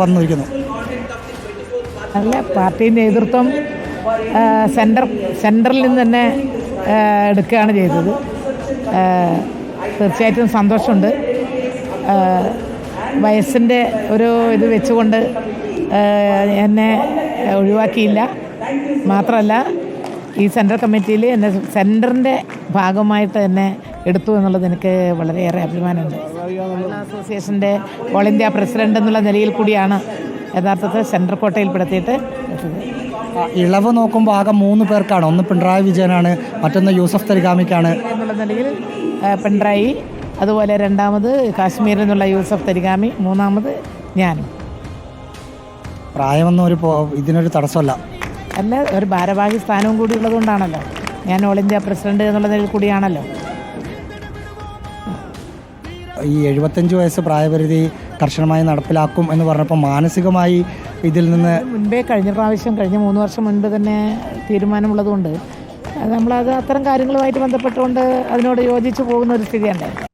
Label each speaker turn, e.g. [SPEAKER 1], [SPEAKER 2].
[SPEAKER 1] വന്നിരിക്കുന്നു.
[SPEAKER 2] അല്ല പാർട്ടി നേതൃത്വം സെന്റർ സെന്ററിൽ നിന്ന് തന്നെ എടുക്കുകയാണ് ചെയ്തത്. തീർച്ചയായിട്ടും സന്തോഷമുണ്ട്. വയസ്സിന്റെ ഒരു ഇത് വെച്ചുകൊണ്ട് എന്നെ ഒഴിവാക്കിയില്ല. മാത്രമല്ല ഈ സെൻട്രൽ കമ്മിറ്റിയിൽ എന്നെ സെന്ററിന്റെ ഭാഗമായിട്ട് എന്നെ എടുത്തു എന്നുള്ളത് എനിക്ക് വളരെയേറെ അഭിമാനമുണ്ട്. അസോസിയേഷന്റെ ഓൾ ഇന്ത്യ പ്രസിഡന്റ് എന്നുള്ള നിലയിൽ കൂടിയാണ് യഥാർത്ഥത്തിൽ സെൻട്രൽ കോട്ടയിൽപ്പെടുത്തിയിട്ട് എത്തുന്നത്
[SPEAKER 1] ആ, ഇളവ് നോക്കുമ്പോൾ ആകെ മൂന്ന് പേർക്കാണ്. ഒന്ന് പിണറായി വിജയനാണ് മറ്റൊന്ന് യൂസഫ് തരിഗാമിക്കാണ്.
[SPEAKER 2] എന്നുള്ള നിലയിൽ പിണറായി അതുപോലെ രണ്ടാമത് കാശ്മീരിൽ നിന്നുള്ള യൂസഫ് തരിഗാമി മൂന്നാമത് ഞാനും.
[SPEAKER 1] പ്രായമൊന്നും ഒരു ഇതിനൊരു തടസ്സമല്ല.
[SPEAKER 2] അല്ല ഒരു ഭാരവാഹി സ്ഥാനവും കൂടി ഉള്ളതുകൊണ്ടാണല്ലോ. ഞാൻ ഓൾ ഇന്ത്യ പ്രസിഡന്റ് എന്നുള്ള നിലയിൽ കൂടിയാണല്ലോ.
[SPEAKER 1] ഈ എഴുപത്തഞ്ച് വയസ്സ് പ്രായപരിധി കർശനമായി നടപ്പിലാക്കും എന്ന് പറഞ്ഞപ്പോൾ മാനസികമായി ഇതിൽ നിന്ന്
[SPEAKER 2] മുൻപേ കഴിഞ്ഞ പ്രാവശ്യം കഴിഞ്ഞ മൂന്ന് വർഷം മുൻപ് തന്നെ തീരുമാനമുള്ളതുകൊണ്ട് നമ്മളത് അത്തരം കാര്യങ്ങളുമായിട്ട് ബന്ധപ്പെട്ടുകൊണ്ട് അതിനോട് യോജിച്ച് പോകുന്ന ഒരു സ്ഥിതിയുണ്ട്